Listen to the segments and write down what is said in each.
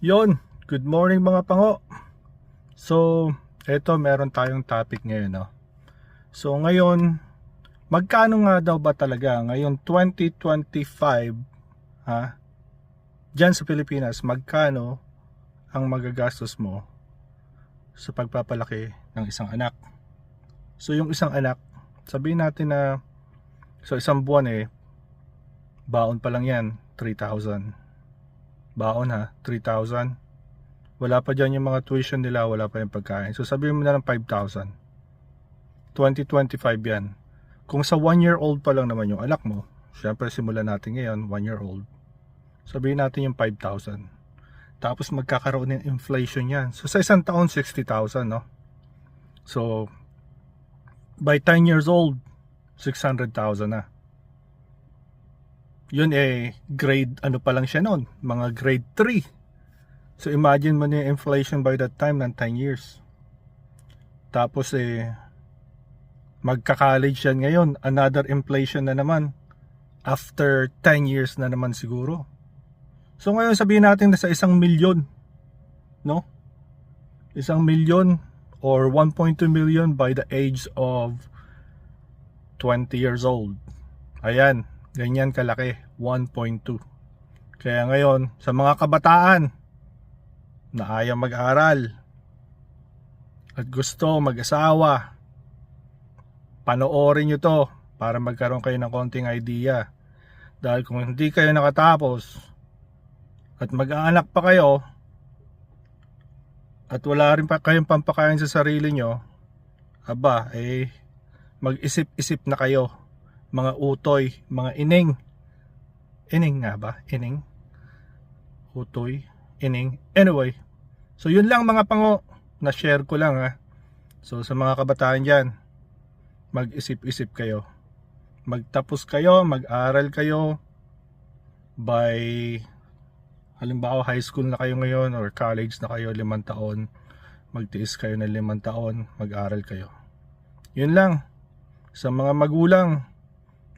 Yon, good morning mga pango. So, eto meron tayong topic ngayon, no. So, ngayon, magkano nga daw ba talaga ngayon 2025 ha? Diyan sa Pilipinas, magkano ang magagastos mo sa pagpapalaki ng isang anak? So, yung isang anak, sabihin natin na sa isang buwan eh baon pa lang yan, 3,000 baon ha, 3,000. Wala pa dyan yung mga tuition nila, wala pa yung pagkain. So sabihin mo na lang 5,000. 2025 yan. Kung sa 1 year old pa lang naman yung anak mo, syempre simulan natin ngayon, 1 year old. Sabihin natin yung 5,000. Tapos magkakaroon ng inflation yan. So sa isang taon, 60,000, no? So, by 10 years old, 600,000 na yun eh grade ano pa lang siya noon mga grade 3 so imagine mo na yung inflation by that time ng 10 years. Tapos eh magka-college yan ngayon another inflation na naman after 10 years na naman siguro. So ngayon sabihin natin na sa isang milyon no? Isang milyon or 1.2 million by the age of 20 years old. Ayan Ganyan kalaki, 1.2. Kaya ngayon, sa mga kabataan na ayaw mag-aral at gusto mag-asawa, panoorin nyo to para magkaroon kayo ng konting idea. Dahil kung hindi kayo nakatapos at mag-aanak pa kayo at wala rin pa kayong pampakain sa sarili nyo, aba, eh, mag-isip-isip na kayo mga utoy, mga ining. Ining nga ba? Ining? Utoy, ining. Anyway, so yun lang mga pango, na-share ko lang ha. So sa mga kabataan dyan, mag-isip-isip kayo. Magtapos kayo, mag-aral kayo by halimbawa high school na kayo ngayon or college na kayo limang taon magtiis kayo ng limang taon mag-aral kayo yun lang sa mga magulang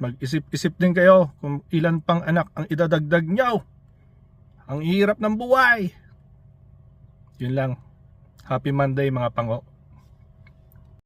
Mag-isip-isip din kayo kung ilan pang anak ang idadagdag nyo. Ang hirap ng buhay. Yun lang. Happy Monday mga pango.